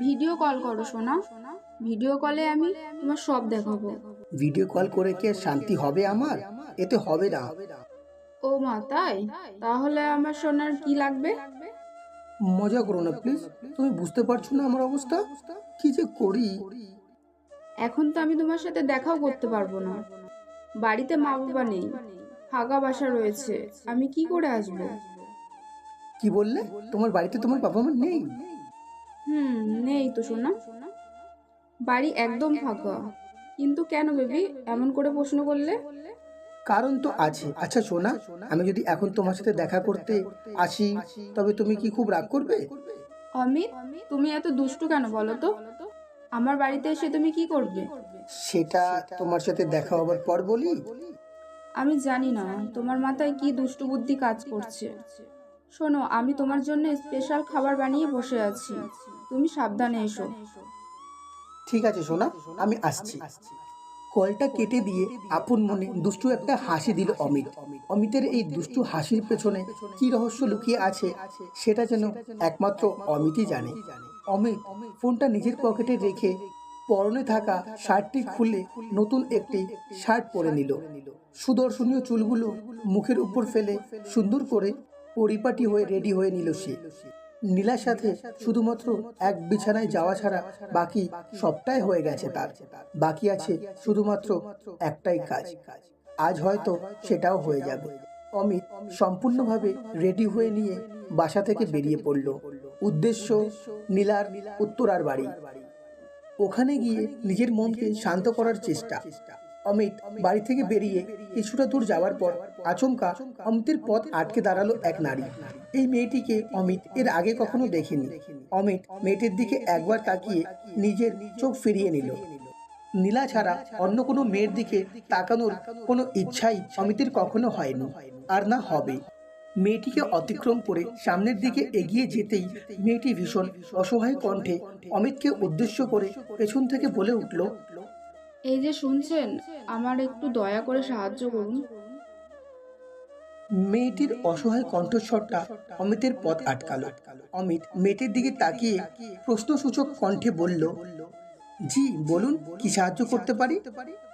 Video call করো সোনা। Video কলে আমি তোমার সব দেখাবো। ভিডিও কল করে কি আর শান্তি হবে আমার? এতে হবে না। ও মা তাই? তাহলে আমার সোনার কি লাগবে? মজা করো না প্লিজ তুমি বুঝতে পারছ না আমার অবস্থা? কি যে করি? এখন তো আমি তোমার সাথে দেখাও করতে পারব না। বাড়িতে মা বাবা নেই। ফাঁকা বাসা রয়েছে। আমি কি করে আসব? কি বললে? তোমার বাড়িতে তোমার বাবা মা নেই? হুম নেই তো সোনা। বাড়ি একদম ফাঁকা। কিন্তু কেন বেবি? এমন করে প্রশ্ন করলে? কারণ তো আছে। আচ্ছা সোনা আমি যদি এখন তোমার সাথে দেখা করতে আসি তবে তুমি কি খুব রাগ করবে? অমিত তুমি এত দুষ্টু কেন বলো তো? আমার বাড়িতে এসে তুমি কি করবে? সেটা তোমার সাথে দেখা হবার পর বলি। আমি জানি না তোমার মাথায় কি দুষ্টু বুদ্ধি কাজ করছে। শোনো, আমি তোমার জন্য স্পেশাল খাবার বানিয়ে বসে আছি। তুমি সাবধানে এসো। ঠিক আছে, সোনা, আমি আসছি। কলটা কেটে দিয়ে আপন মনে দুষ্টু একটা হাসি দিল অমিত। অমিতের এই দুষ্টু হাসির পেছনে কি রহস্য লুকিয়ে আছে, সেটা যেন একমাত্র অমিতই জানে। অমিত ফোনটা নিজের পকেটে রেখে পরনে থাকা শার্টটি খুলে নতুন একটি শার্ট পরে নিল। সুদর্শনীয় চুলগুলো মুখের উপর ফেলে সুন্দর করে পরিপাটি হয়ে রেডি হয়ে নিল সে। নীলার সাথে শুধুমাত্র এক বিছানায় যাওয়া ছাড়া বাকি সবটাই হয়ে গেছে তার। বাকি আছে শুধুমাত্র একটাই কাজ। আজ হয়তো সেটাও হয়ে যাবে। অমিত সম্পূর্ণভাবে রেডি হয়ে নিয়ে বাসা থেকে বেরিয়ে পড়ল। উদ্দেশ্য নীলার উত্তরার বাড়ি। ওখানে গিয়ে নিজের মনকে শান্ত করার চেষ্টা। অমিত বাড়ি থেকে বেরিয়ে কিছুটা দূর যাওয়ার পর আচমকা অমিতের পথ আটকে দাঁড়াল এক নারী। এই মেয়েটিকে অমিত এর আগে কখনো দেখেনি। অমিত মেয়েটির দিকে একবার তাকিয়ে নিজের চোখ ফিরিয়ে নিল। নীলা ছাড়া অন্য কোনো মেয়ের দিকে তাকানোর কোনো ইচ্ছাই অমিতের কখনো হয়নি, আর না হবে। মেয়েটিকে অতিক্রম করে সামনের দিকে এগিয়ে যেতেই মেয়েটি ভীষণ অসহায় কণ্ঠে অমিতকে উদ্দেশ্য করে পেছন থেকে বলে উঠল এই যে শুনছেন আমার একটু দয়া করে সাহায্য করুন। মেয়েটির অসহায় কণ্ঠস্বরটা অমিতের পথ আটকালো। অমিত মেয়েটির দিকে তাকিয়ে প্রশ্নসূচক কণ্ঠে বলল জি বলুন কি সাহায্য করতে পারি?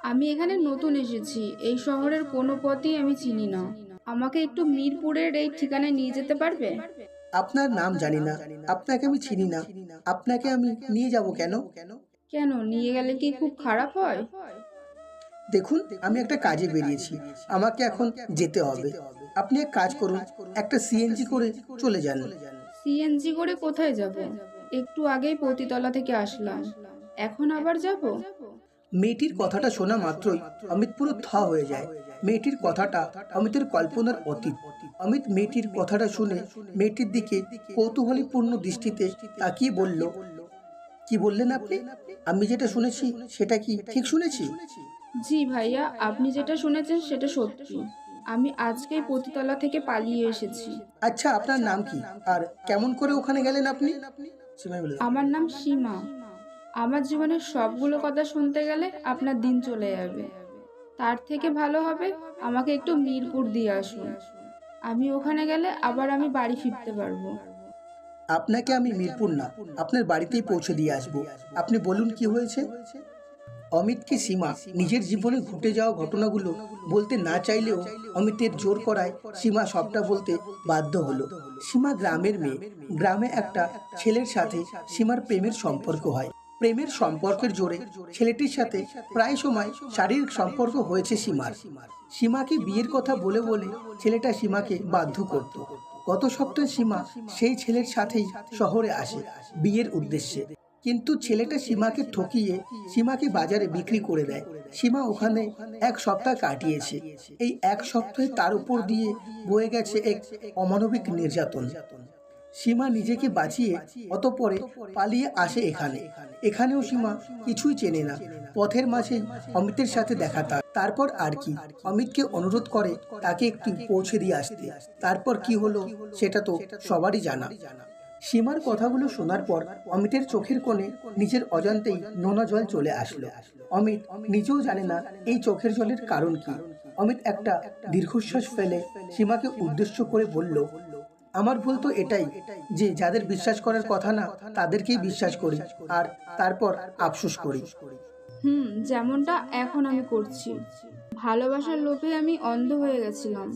আমি এখানে নতুন এসেছি। এই শহরের কোনো পথই আমি চিনি না। আমাকে একটু মিরপুরের এই ঠিকানায় নিয়ে যেতে পারবে? আপনার নাম জানি না। আপনাকে আমি চিনি না। আপনাকে আমি নিয়ে যাব কেন? কেন? নিয়ে গেলে কি খুব খারাপ হয়? দেখুন আমি একটা কাজে বেরিয়েছি। আমাকে এখন যেতে হবে। আপনি এক কাজ করুন একটা সিএনজি করে চলে যান। সিএনজি করে কোথায় যাব? একটু আগেই পতিতলা থেকে আসলাম। এখন আবার যাব? মেয়েটির কথাটা শোনা মাত্রই অমিত পুরো থ হয়ে যায়। মেয়েটির কথাটা অমিতের কল্পনার অতীত। অমিত মেয়েটির কথাটা শুনে মেয়েটির দিকে কৌতূহলীপূর্ণ দৃষ্টিতে তাকিয়ে বলল কি বললেন আপনি? আমি যেটা শুনেছি সেটা কি ঠিক শুনেছি? জি ভাইয়া আপনি যেটা শুনেছেন সেটা সত্যি। আমি আজকেই পতিতলা থেকে পালিয়ে এসেছি। আচ্ছা আপনার নাম কি? আর কেমন করে ওখানে গেলেন আপনি? বলে আমার নাম সীমা। আমার জীবনের সবগুলো কথা শুনতে গেলে আপনার দিন চলে যাবে। তার থেকে ভালো হবে আমাকে একটু মিরপুর দিয়ে আসুন। আমি ওখানে গেলে আবার আমি বাড়ি ফিরতে পারব। আপনাকে আমি মিরপুর না, আপনার বাড়িতেই পৌঁছে দিয়ে আসব। আপনি বলুন কি হয়েছে? অমিতকে সীমা নিজের জীবনে ঘটে যাওয়া ঘটনাগুলো বলতে না চাইলেও অমিতের জোর করায় সীমা সবটা বলতে বাধ্য হলো। সীমা গ্রামের মেয়ে। গ্রামে একটা ছেলের সাথে সীমার প্রেমের সম্পর্ক হয়। প্রেমের সম্পর্কের জোরে ছেলেটির সাথে প্রায় সময় শারীরিক সম্পর্ক হয়েছে সীমার। সীমাকে বিয়ের কথা বলে বলে ছেলেটা সীমাকে বাধ্য করত। গত সপ্তাহে সীমা সেই ছেলের সাথেই শহরে আসে বিয়ের উদ্দেশ্যে। কিন্তু ছেলেটা সীমাকে ঠকিয়ে সীমাকে বাজারে বিক্রি করে দেয়। সীমা ওখানে এক সপ্তাহ কাটিয়েছে। এই এক সপ্তাহে তার উপর দিয়ে বয়ে গেছে এক অমানবিক নির্যাতন। সীমা নিজেকে বাঁচিয়ে অতপরে পালিয়ে আসে এখানে। এখানেও সীমা কিছুই চেনে না। পথের মাঝে অমিতের সাথে দেখা তার। তারপর আর কি? অমিতকে অনুরোধ করে তাকে একটু পৌঁছে দিয়ে আসতে। তারপর কি হলো সেটা তো সবারই জানা। সীমার কথাগুলো শোনার পর অমিতের চোখের কোণে নিজের অজান্তেই নোনা জল চলে আসলো। অমিত নিজেও জানে না এই চোখের জলের কারণ কি। অমিত একটা দীর্ঘশ্বাস ফেলে সীমাকে উদ্দেশ্য করে বলল আমার ভুল তো এটাই যে যাদের বিশ্বাস করার কথা না তাদেরকেই বিশ্বাস করি আর তারপর আফসোস করি। হুম যেমনটা এখন আমি করছি। ভালোবাসার লোভে আমি অন্ধ হয়ে গেছিলাম।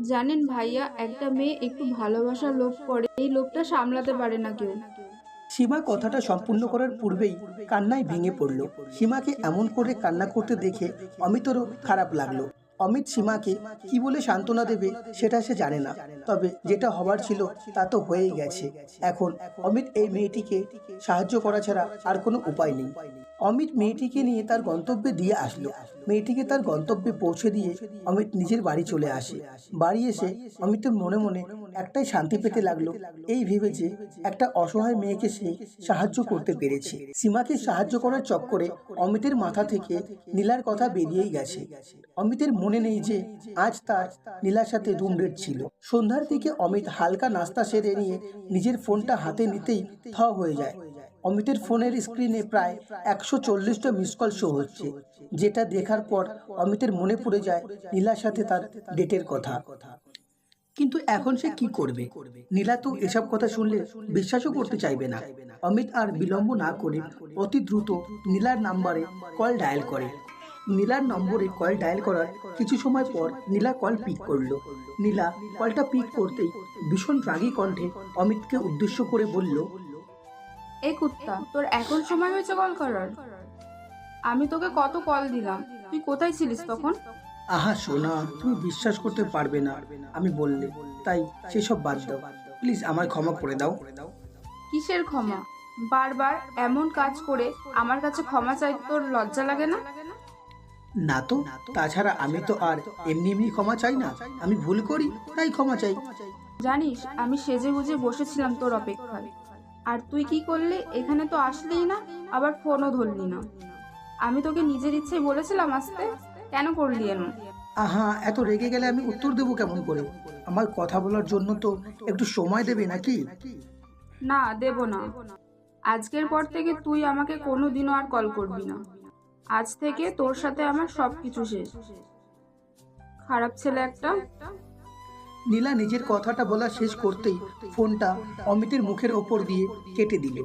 জানেন ভাইয়া একটা মেয়ে একটু ভালোবাসার লোভ করে এই লোভটা সামলাতে পারে না কেউ। সীমা কথাটা সম্পূর্ণ করার পূর্বেই কান্নায় ভেঙে পড়ল। সীমাকে এমন করে কান্না করতে দেখে অমিতেরও খারাপ লাগল। অমিত সীমাকে কি বলে সান্ত্বনা দেবে সেটা সে জানে না। তবে যেটা হবার ছিল তা তো হয়েই গেছে। এখন অমিত এই মেয়েটিকে সাহায্য করা ছাড়া আর কোনো উপায় নেই। অমিত মেয়েটিকে নিয়ে তার গন্তব্যে দিয়ে আসলো। মেয়েটিকে তার গন্তব্যে পৌঁছে দিয়ে অমিত নিজের বাড়ি চলে আসে। বাড়ি এসে অমিতের মনে মনে একটাই শান্তি পেতে লাগল। এই ভেবে যে একটা অসহায় মেয়েকে সে সাহায্য করতে পেরেছে। সীমাকে সাহায্য করার চক্করে অমিতের মাথা থেকে নীলার কথা বেরিয়েই গেছে। অমিতের মনে নেই যে আজ তার নীলার সাথে রুম রেট ছিল। সন্ধ্যার দিকে অমিত হালকা নাস্তা সেরে নিয়ে নিজের ফোনটা হাতে নিতেই থ হয়ে যায়। অমিতের ফোনের স্ক্রিনে প্রায় একশো চল্লিশটা মিস কল শো হচ্ছে, যেটা দেখার পর অমিতের মনে পড়ে যায় নীলার সাথে তার ডেটের কথা। কিন্তু এখন সে কি করবে? নীলা তো এসব কথা শুনলে বিশ্বাসও করতে চাইবে না। অমিত আর বিলম্ব না করে অতি দ্রুত নীলার নাম্বারে কল ডায়াল করে। নীলার নম্বরে কল ডায়াল করার কিছু সময় পর নীলা কল পিক করল। নীলা কলটা পিক করতেই ভীষণ রাগী কণ্ঠে অমিতকে উদ্দেশ্য করে বলল এই কুত্তা তোর এখন সময় হয়েছে কল করার। আমি তোকে কত কল দিলাম। তুই কোথায় ছিলিস তখন? আহা সোনা তুমি বিশ্বাস করতে পারবে না আমি বললে। তাই সেসব বাদ দাও। প্লিজ আমার ক্ষমা করে দাও। কিসের ক্ষমা? বারবার এমন কাজ করে আমার কাছে ক্ষমা চাই তোর লজ্জা লাগে না? না তো তাছাড়া আমি তো আর এমনি এমনি ক্ষমা চাই না। আমি ভুল করি তাই ক্ষমা চাই। জানিস আমি সেজে গুজে বসেছিলাম তোর অপেক্ষায়। আর তুই কি করলি? এখানে তো আসলিই না আবার ফোনও ধরলি না। আমি তোকে নিজের ইচ্ছেই বলেছিলাম আসতে কেন করলি এমন? আহা এত রেগে গেলে আমি উত্তর দেবো কেমন করে? আমার কথা বলার জন্য তো একটু সময় দেবে নাকি? না দেব না। আজকের পর থেকে তুই আমাকে কোনো দিনও আর কল করবি না। আজ থেকে তোর সাথে আমার সব কিছু শেষ। খারাপ ছেলে একটা। নীলা নিজের কথাটা বলা শেষ করতেই ফোনটা অমিতের মুখের ওপর দিয়ে কেটে দিল।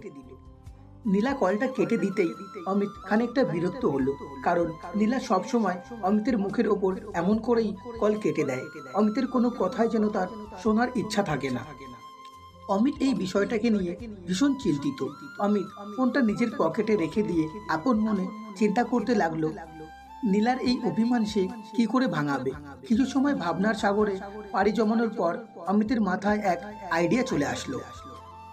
নীলা কলটা কেটে দিতেই অমিত খানিকটা বিরক্ত হলো, কারণ নীলা সবসময় অমিতের মুখের ওপর এমন করেই কল কেটে দেয়। অমিতের কোনো কথাই যেন তার শোনার ইচ্ছা থাকে না। অমিত এই বিষয়টাকে নিয়ে ভীষণ চিন্তিত। অমিত ফোনটা নিজের পকেটে রেখে দিয়ে আপন মনে চিন্তা করতে লাগল নীলার এই অভিমান সে কি করে ভাঙাবে? কিছু সময় ভাবনার সাগরে পাড়ি জমানোর পর অমিতের মাথায় এক আইডিয়া চলে আসলো।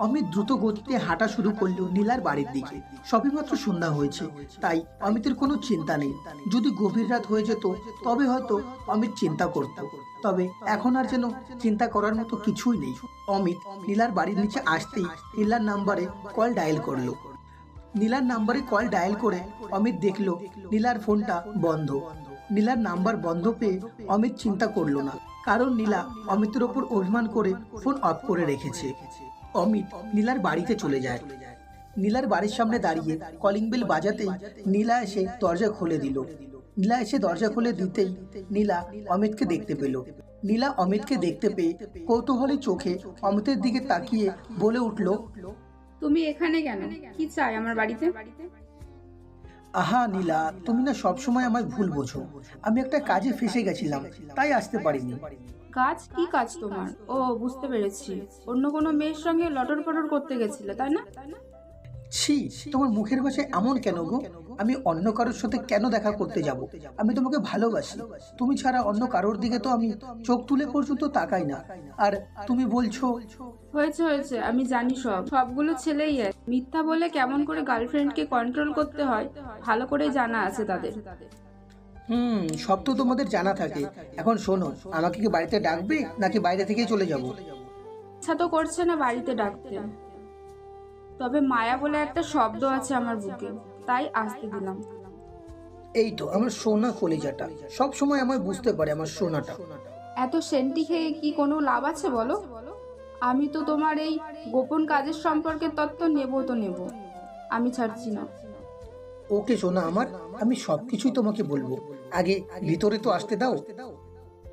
অমিত দ্রুত গতিতে হাঁটা শুরু করল নীলার বাড়ির দিকে। সবেমাত্র সন্ধ্যা হয়েছে, তাই অমিতের কোনো চিন্তা নেই। যদি গভীর রাত হয়ে যেত, তবে হয়তো অমিত চিন্তা করত। তবে এখন আর যেন চিন্তা করার মতো কিছুই নেই। অমিত নীলার বাড়ির নিচে আসতেই নীলার নাম্বারে কল ডায়াল করল। নীলার নাম্বারে কল ডায়াল করে অমিত দেখল নীলার ফোনটা বন্ধ। নীলার নাম্বার বন্ধ পেয়ে অমিত চিন্তা করল না, কারণ নীলা অমিতের ওপর অভিমান করে ফোন অফ করে রেখেছে। অমিত নীলার বাড়িতে চলে যায়। নীলার বাড়ির সামনে দাঁড়িয়ে কলিং বেল বাজাতেই নীলা এসে দরজা খুলে দিল। নীলা এসে দরজা খুলে দিতেই নীলা অমিতকে দেখতে পেল। নীলা অমিতকে দেখতে পেয়ে কৌতূহলী চোখে অমিতের দিকে তাকিয়ে বলে উঠল তুমি এখানে কেন? কি চাই আমার বাড়িতে? আহা নীলা তুমি না সবসময় আমায় ভুল বোঝো। আমি একটা কাজে ফেসে গেছিলাম তাই আসতে পারিনি। কাজ? কি কাজ তোমার? ও বুঝতে পেরেছি। অন্য কোনো মেয়ের সঙ্গে লটর পটর করতে গেছিলে তাই না? ছি তোমার মুখের ভাষায় এমন কেন গো? আমি অন্য কারোর সাথে কেন দেখা করতে যাব? আমি তোমাকে ভালোবাসি। তুমি ছাড়া অন্য কারোর দিকে তো আমি চোখ তুলে পর্যন্ত তাকাই না। আর তুমি বলছো হয়েছে হয়েছে আমি জানি সব। সবগুলো ছেলেই এক। মিথ্যা বলে কেমন করে গার্লফ্রেন্ডকে কন্ট্রোল করতে হয় ভালো করে জানা আছে তাদের। হুম সব তো তোমাদের জানা থাকে। এখন শোনো আমাকে কি বাড়িতে ডাকবে নাকি বাইরে থেকেই চলে যাব? ইচ্ছা তো করছে না বাড়িতে ডাকতে। তবে মায়া বলে একটা শব্দ আছে আমার বুকে তাই আসতে দিলাম। এই তো আমার সোনা কলিজাটা। সব সময় আমায় বুঝতে পারে আমার সোনাটা। এত সেন্টি খেয়ে কি কোনো লাভ আছে বলো? আমি তো তোমার এই গোপন কাজের সম্পর্কে তত্ত্ব নেব তো নেব। আমি ছাড়ছি না। ওকে সোনা আমার আমি সবকিছুই তোমাকে বলব। আগে ভিতরে তো আসতে দাও।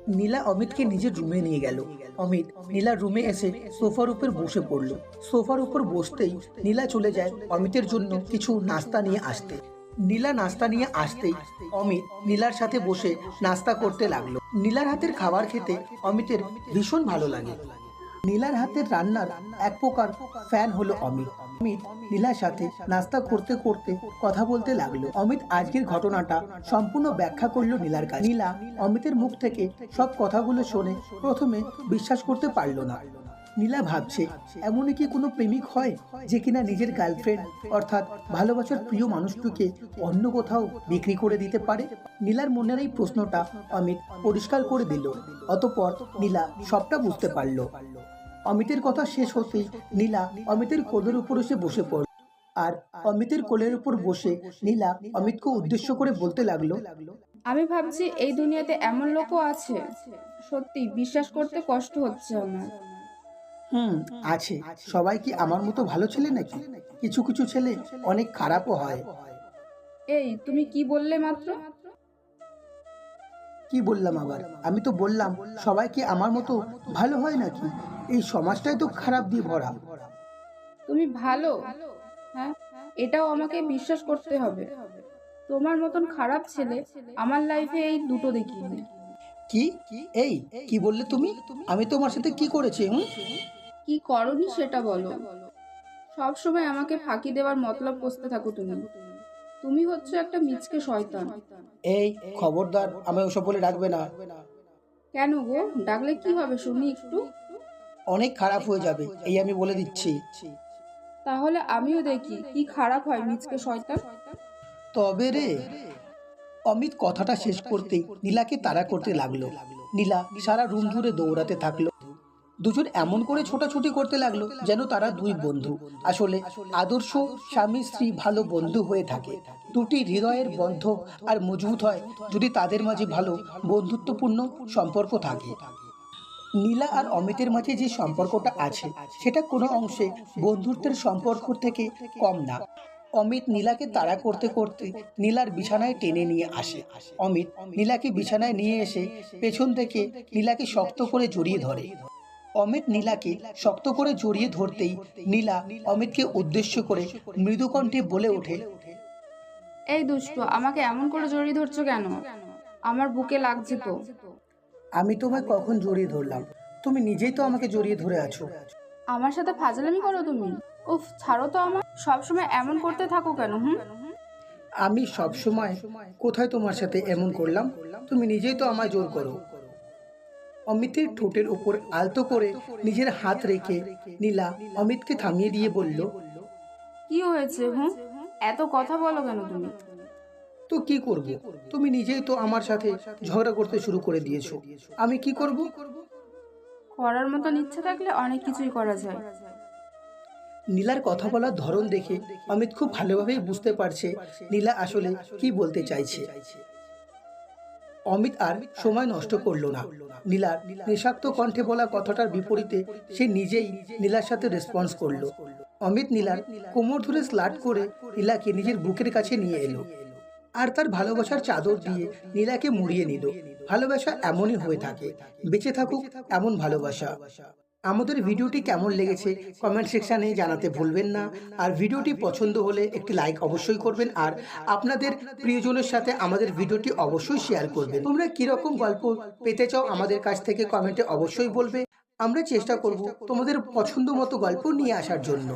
নীলা অমিতকে নিজের রুমে নিয়ে গেল। অমিত নীলার রুমে এসে সোফার উপর বসে পড়ল। সোফার উপর বসতেই নীলা চলে যায় অমিতের জন্য কিছু নাস্তা নিয়ে আসতে। নীলা নাস্তা নিয়ে আসতেই অমিত নীলার সাথে বসে নাস্তা করতে লাগল। নীলার হাতের খাবার খেতে অমিতের ভীষণ ভালো লাগে। নীলার হাতের রান্নার এক প্রকার ফ্যান হলো অমিত। অমিত নীলার সাথে নাস্তা করতে করতে কথা বলতে লাগল। অমিত আজকের ঘটনাটা সম্পূর্ণ ব্যাখ্যা করল নীলার কাছে। নীলা অমিতের মুখ থেকে সব কথাগুলো শুনে প্রথমে বিশ্বাস করতে পারল না। নীলা ভাবছে, এমনই কি কোনো প্রেমিক হয় যে কিনা নিজের গার্লফ্রেন্ড অর্থাৎ ভালোবাসার প্রিয় মানুষটিকে অন্য কোথাও বিক্রি করে দিতে পারে? নীলার মনের এই প্রশ্নটা অমিত পরিষ্কার করে দিল। অতপর নীলা সবটা বুঝতে পারল। অমিতের কথা শেষ হতেই নীলা অমিতের কোলের উপর এসে বসে পড়ল। আর অমিতের কোলের উপর বসে নীলা অমিতকে উদ্দেশ্য করে বলতে লাগল আমি ভাবছি এই দুনিয়াতে এমন লোকও আছে। সত্যি বিশ্বাস করতে কষ্ট হচ্ছে আমার। হুম আছে। সবাই কি আমার মতো ভালো ছেলে নাকি? কিছু কিছু ছেলে অনেক খারাপও হয়। এই তুমি কি বললে মাত্র? কি বললাম আবার? আমি তো বললাম সবাই কি আমার মতো ভালো হয় নাকি? এই সমাজটাই তো খারাপ দিয়ে ভরা। তুমি ভালো হ্যাঁ? এটাও আমাকে বিশ্বাস করতে হবে। তোমার মতন খারাপ ছেলে আমার লাইফে এই দুটো দেখিনি কি? এই কি বললে তুমি? আমি তোমার সাথে কি করেছি কি করনি সেটা বলো। সব সময় আমাকে ফাঁকি দেওয়ার মতলব কষতে থাকো তুমি। তুমি হচ্ছে একটা মিচকে শয়তান। এই খবরদার আমি ওসব বলে ডাকবে না। কেন গো? ডাকলে কি হবে শুনি একটু? অনেক খারাপ হয়ে যাবে এই আমি বলে দিচ্ছি। তাহলে আমিও দেখি কি খারাপ হয় মিচকে শয়তান। তবে রে অমিত কথাটা শেষ করতেই নীলাকে তাড়া করতে লাগল। নীলা সারা রুম জুড়ে দৌড়াতে থাকল। দুজন এমন করে ছোটাছুটি করতে লাগল যেন তারা দুই বন্ধু। আসলে আদর্শ স্বামী স্ত্রী ভালো বন্ধু হয়ে থাকে। দুটি হৃদয়ের বন্ধ আর মজবুত হয় যদি তাদের মাঝে ভালো বন্ধুত্বপূর্ণ সম্পর্ক থাকে। নীলা আর অমিতের মাঝে যে সম্পর্কটা আছে, সেটা কোনো অংশে বন্ধুত্বের সম্পর্ক থেকে কম না। অমিত নীলাকে তাড়া করতে করতে নীলার বিছানায় টেনে নিয়ে আসে। অমিত নীলাকে বিছানায় নিয়ে এসে পেছন থেকে নীলাকে শক্ত করে জড়িয়ে ধরে। অমিত নীলাকে শক্ত করে জড়িয়ে ধরতেই নীলা অমিতকে উদ্দেশ্য করে মৃদু কণ্ঠে বলে ওঠে এই দুষ্টু আমাকে এমন করে জড়িয়ে ধরছো কেন? আমার বুকে লাগছে তো। আমি তোমায় কখন জড়িয়ে ধরলাম? তুমি নিজেই তো আমাকে জড়িয়ে ধরে আছো। আমার সাথে ফাজলামি করো তুমি? উফ ছাড়ো তো আমার সবসময় এমন করতে থাকো কেন হুম? আমি সব সময় কোথায় তোমার সাথে এমন করলাম? তুমি নিজেই তো আমায় জোর করো। অমিতের ঠোঁটের উপর আলতো করে নিজের হাত রেখে নীলা অমিতকে থামিয়ে দিয়ে বলল কি হয়েছে হুম এত কথা বলো কেন তুমি? তো কি করব? তুমি নিজেই তো আমার সাথে ঝগড়া করতে শুরু করে দিয়েছ। আমি কি করব? করার মতন ইচ্ছা থাকলে অনেক কিছুই করা যায়। নীলার কথা বলার ধরন দেখে অমিত খুব ভালোভাবেই বুঝতে পারছে নীলা আসলে কি বলতে চাইছে। অমিত আর সময় নষ্ট করল না। নীলার নেশাক্ত কণ্ঠে বলা কথাটার বিপরীতে সে নিজেই নীলার সাথে রেসপন্স করল। অমিত নীলার কোমর ধরে স্লাট করে নীলাকে নিজের বুকের কাছে নিয়ে এলো আর তার ভালোবাসার চাদর দিয়ে নীলাকে মুড়িয়ে নিল। ভালোবাসা এমনই হয়ে থাকে, বেঁচে থাকুক এমন ভালোবাসা। আমাদের ভিডিওটি কেমন লেগেছে কমেন্ট সেকশানে জানাতে ভুলবেন না। আর ভিডিওটি পছন্দ হলে একটি লাইক অবশ্যই করবেন। আর আপনাদের প্রিয়জনের সাথে আমাদের ভিডিওটি অবশ্যই শেয়ার করবেন। তোমরা কীরকম গল্প পেতে চাও আমাদের কাছ থেকে কমেন্টে অবশ্যই বলবে। আমরা চেষ্টা করব তোমাদের পছন্দ মতো গল্প নিয়ে আসার জন্য।